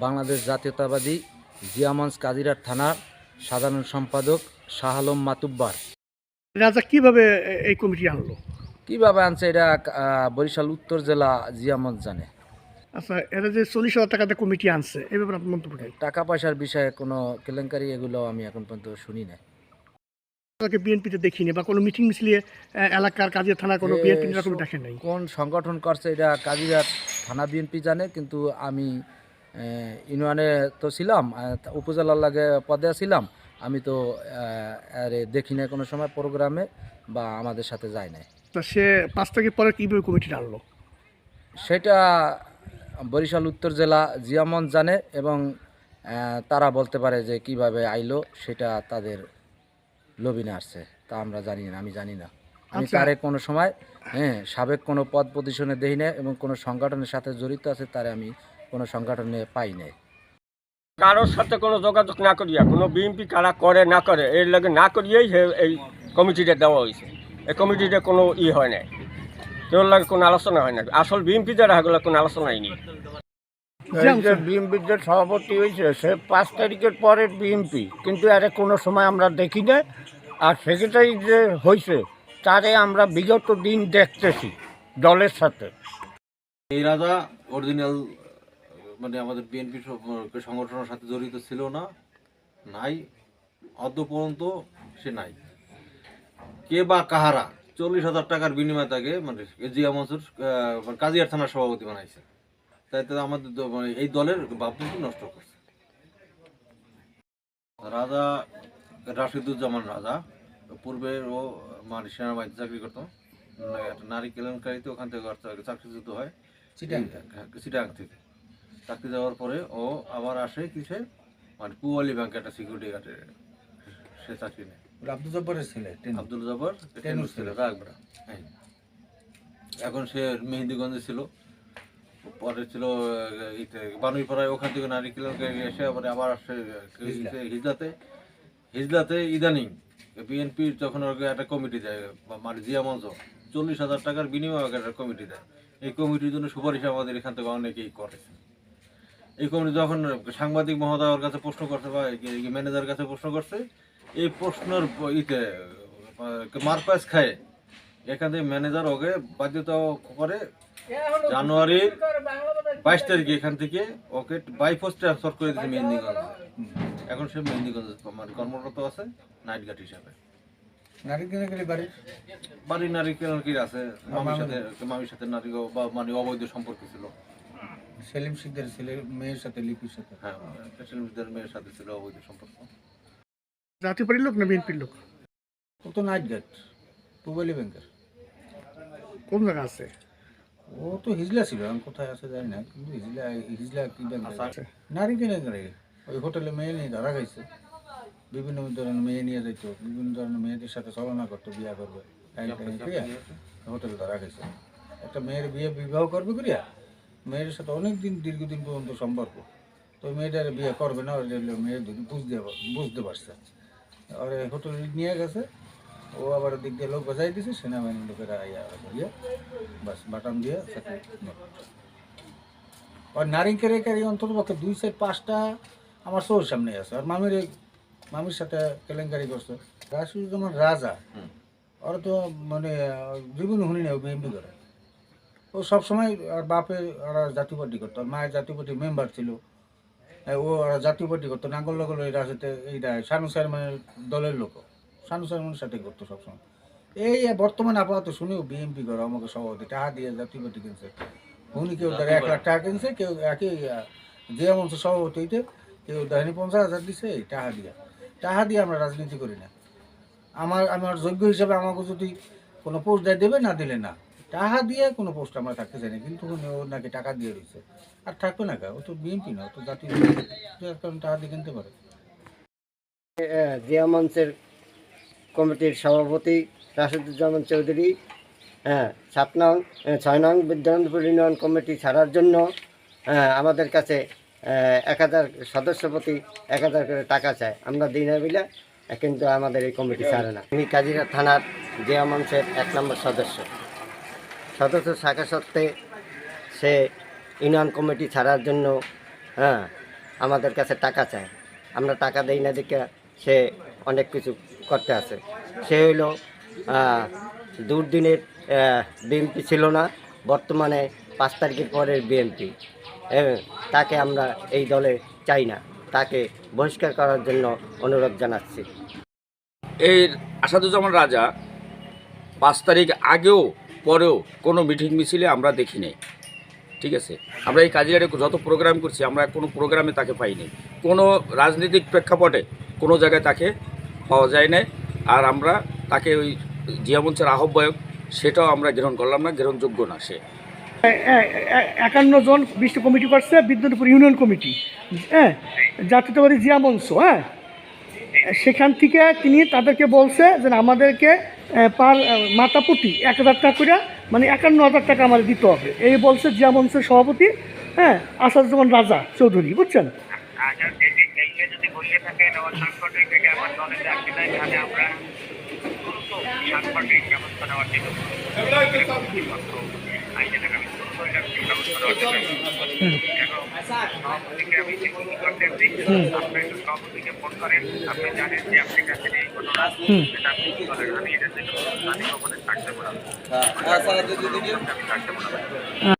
বাংলাদেশ জাতীয়তাবাদী জিয়ামঞ্চ কাজিরাট থানার সাধারণ সম্পাদক শাহ আলম মাতুব্বার। রাজা কীভাবে এই কমিটি আনলো? কীভাবে আনছে এটা আহ, বরিশাল উত্তর জেলা জিয়ামঞ্চ জানে। আচ্ছা এরা যে চল্লিশ হাজার টাকাতে কমিটি আনছে এই ব্যাপারে আপনার মন্তব্য কি? টাকা পয়সার বিষয়ে কোনো কেলেঙ্কারি এগুলো আমি এখন পর্যন্ত শুনি না তাকে বিএনপিতে দেখিনি বা কোনো মিটিং মিছিলে এলাকার কাজে থানা কোনো বিএনপি এরকম দেখেন নাই। কোন সংগঠন করছে এটা কাজিরাট থানা বিএনপি জানে কিন্তু আমি ইউনিয়নে তো ছিলাম উপজেলার লাগে পদে ছিলাম আমি তো আরে দেখি না কোনো সময় প্রোগ্রামে বা আমাদের সাথে যায় না তা সে পাঁচ তারিখের পরে কীভাবে কমিটিটা আনলো সেটা বরিশাল উত্তর জেলা জিয়ামন জানে এবং তারা বলতে পারে যে কীভাবে আইলো সেটা তাদের লবিনে আসছে। তা আমরা জানি না আমি জানি না। আমি আচ্ছা। তারে কোনো সময় হ্যাঁ সাবেক কোনো পদ পজিশনে দেই না এবং কোনো সংগঠনের সাথে জড়িত আছে তারে আমি কোনো সংগঠনে পাই নাই। কারোর সাথে কোনো যোগাযোগ না করিয়া কোনো বিএনপি কারা করে না করে এর লাগে না করিয়েই হে- এই কমিটিটা দেওয়া হয়েছে এই কমিটিতে কোনো ই হয় না কেউ লাগে কোনো আলোচনা হয় না আসল বিএনপি যারা এগুলো কোনো আলোচনা হয়নি এই যে বিএনপির যে সভাপতি হয়েছে সে পাঁচ তারিখের পরে বিএনপি। কিন্তু আরে কোনো সময় আমরা দেখি না। আর সেক্রেটারি যে হয়েছে তারে আমরা বিগত দিন দেখতেছি দলের সাথে। এই রাজা অরিজিনাল মানে আমাদের বিএনপি সংগঠনের সাথে জড়িত ছিল না নাই। অদ্য পর্যন্ত সে নাই। কে বা কাহারা চল্লিশ হাজার টাকার বিনিময়ে তাকে মানে জিয়া মনসুর মানে কাজিয়ার থানার সভাপতি বানাইছে। তাই তো আমাদের মানে এই দলের ভাবমূর্তি নষ্ট করছে। রাজা রাশিদুজ্জামান রাজা পূর্বে ও মানে সেনাবাহিনীতে চাকরি করতো। নারী কেলেঙ্কারিতে ওখান থেকে চাকরি- চাকরিচ্যুত হয়। চিটাং। চিটাং থেকে। চাকরি যাওয়ার পরে ও আবার আসে কিসে মানে পুয়ালি ব্যাংকে একটা সিকিউরিটি গার্ডে সে চাকরি নেয়। আব্দুল জব্বরের ছেলে আব্দুল জব্বর টেনুর ছিল রাগবরা হ্যাঁ। এখন সে মেহেন্দিগঞ্জে ছিল। পরে ছিল বানুইপাড়ায় ওখান থেকে নারী কেলেঙ্কারি এসে আবার আবার আসে আহ, হিজলাতে হিজলাতে ইদানিং বিএনপির যখন একটা কমিটি দেয় মানে জিয়া মঞ্চ চল্লিশ হাজার টাকার বিনিময়ে একটা কমিটি দেয়। এই কমিটির জন্য সুপারিশ আমাদের এখান থেকে অনেকেই করেছে এই কমিটি যখন সাংবাদিক মহোদয় ওর কাছে প্রশ্ন করছে বা ম্যানেজারের কাছে প্রশ্ন করছে এই প্রশ্নের ইতে মারপাস খায়। এখান থেকে ম্যানেজার ওকে বাধ্যতা করে জানুয়ারির বাইশ তারিখে এখান থেকে ওকে বাই পোস্ট ট্রান্সফার করে দিয়েছে মেহেন্দিগঞ্জ এখন সে মেহেন্দিগঞ্জ মানে কর্মরত আছে নাইট গার্ড হিসাবে। নারী কিনে গেলে বাড়ির বাড়ির নারী কি আছে? মামির সাথে মামির সাথে নারী বা মানে অবৈধ সম্পর্ক ছিল। সেলিম শিকদের ছেলে মেয়ের সাথে লিপির সাথে। হ্যাঁ সেলিম পেশেন্টদের মেয়ের সাথে ছিল অবৈধ সম্পর্ক। জাতীয় পার্টির লোক না বিএনপির লোক? ও তো নাইট গার্ড পুবালি ব্যাংকের। কোন জায়গা আছে? ও তো হিজলা ছিল আমি কোথায় আছে জানি না কিন্তু হিজলা হিজলা কি ব্যাংক আছে নারী কিনে গেলে ওই হোটেলে মেয়ে নিয়ে ধরা খাইছে। বিভিন্ন ধরনের মেয়ে নিয়ে যেত বিভিন্ন ধরনের মেয়েদের সাথে ছলনা করতো বিয়ে করবে। হোটেলে ধরা গেছে একটা মেয়ের বিয়ে বিবাহ করবে করিয়া মেয়ের সাথে অনেক দিন দীর্ঘদিন পর্যন্ত সম্পর্ক। তো মেয়েটার বিয়ে করবে না ওর মেয়ে বুঝতে বুঝতে পারছে। আর হোটেলে নিয়ে গেছে ও আবার দিক দিয়ে লোক বাজাই দিছে সেনাবাহিনীর লোকেরা ইয়া বাস বাটাম দিয়ে আর নারী কেরেকারি অন্তত পক্ষে দুই সাইড পাঁচটা আমার চোর সামনে আছে। আর মামির মামির সাথে কেলেঙ্কারি করছে। রাসুজ্জামান রাজা ওর তো মানে জীবন শুনি না বিএমপি করে। ও সবসময় আর বাপে ওরা জাতীয় পার্টি করতো আর মায়ের জাতীয় পার্টির মেম্বার ছিল। ও ওরা জাতীয় পার্টি করতো নাঙ্গল লগল এই রাজাতে এইটা শানু চেয়ারম্যানের দলের লোক চেয়ারম্যানের সাথে করতো সবসময়। এই বর্তমান আপাতত শুনেও বিএমপি করে, আমাকে সভাপতি টাকা দিয়ে পার্টি কিনছে। উনি কেউ তার এক লাখ টাকা কিনছে, কেউ একই যে মঞ্চ সভাপতি হইতে, কেউ দেয়নি পঞ্চাশ হাজার দিছে টাকা দিয়ে। টাকা দিয়ে আমরা রাজনীতি করি না। আমার আমার যোগ্য হিসাবে আমাকে যদি কোনো পোস্ট দেয়, দেবে না, দিলে না। টাকা দিয়ে কোনো পোস্ট আমরা থাকতে চাই না, কিন্তু উনি ও নাকি টাকা দিয়ে দিচ্ছে আর থাকবে না ও তো বিএনপি না, ও তো জাতীয় টাকা দিয়ে কিনতে পারে। জিয়া মঞ্চের কমিটির সভাপতি রাশেদুজ্জামান চৌধুরী হ্যাঁ সাত নং ছয় নং বিদ্যানন্দপুর ইউনিয়ন কমিটি ছাড়ার জন্য আমাদের কাছে এক হাজার সদস্যপতি এক হাজার করে টাকা চায়। আমরা দিই না বিলে কিন্তু আমাদের এই কমিটি ছাড়ে না। আমি কাজিরা থানার জিয়া মঞ্চের এক নম্বর সদস্য। সদস্য শাখা সত্ত্বে সে ইউনিয়ন কমিটি ছাড়ার জন্য হ্যাঁ আমাদের কাছে টাকা চায়। আমরা টাকা দেই না দেখে সে অনেক কিছু করতে আছে। সে হইল দুর্দিনের বিএমপি ছিল না, বর্তমানে পাঁচ তারিখের পরের বিএমপি তাকে আমরা এই দলে চাই না। তাকে বহিষ্কার করার জন্য অনুরোধ জানাচ্ছি। এই আসাদুজ্জামান রাজা পাঁচ তারিখ আগেও, পরেও কোনো মিটিং মিছিলে আমরা দেখিনি ঠিক আছে? আমরা এই কাজিয়ারে যত প্রোগ্রাম করছি, আমরা কোনো প্রোগ্রামে তাকে পাইনি। কোনো রাজনৈতিক প্রেক্ষাপটে কোনো জায়গায় তাকে পাওয়া যায় না আর আমরা তাকে ওই জিয়া জিয়ামঞ্চের আহ্বায়ক, সেটাও আমরা গ্রহণ করলাম না, গ্রহণযোগ্য না সে। একান্ন জন বিশিষ্ট কমিটি করছে, বিদ্যুৎপুর ইউনিয়ন কমিটি। হ্যাঁ জাতীয়তাবাদী জিয়া মঞ্চ হ্যাঁ সেখান থেকে তিনি তাদেরকে বলছে যে আমাদেরকে পার প্রতি এক হাজার টাকা করে মানে একান্ন হাজার টাকা আমাদের দিতে হবে। এই বলছে জিয়া মঞ্চের সভাপতি হ্যাঁ আসাদুজ্জামান রাজা চৌধুরী, বুঝছেন? যে যে যদি বসে থাকেন আবার সাংগঠনিক থেকে আমার দলে যাচ্ছি না তাহলে আমরা দ্রুত সাংগঠনিক ব্যবস্থা নেওয়ার জন্য আইনের আগামী দ্রুত এটার ব্যবস্থা নেওয়ার জন্য এবং সভাপতিকে আমি যে ফোন করতে আপনি একটু সভাপতিকে ফোন করেন আপনি জানেন যে আপনি কাছে এই ঘটনা। সেটা আপনি কি করেন আমি এটার জন্য আমি কখনো থাকতে পারব আমি থাকতে পারব না।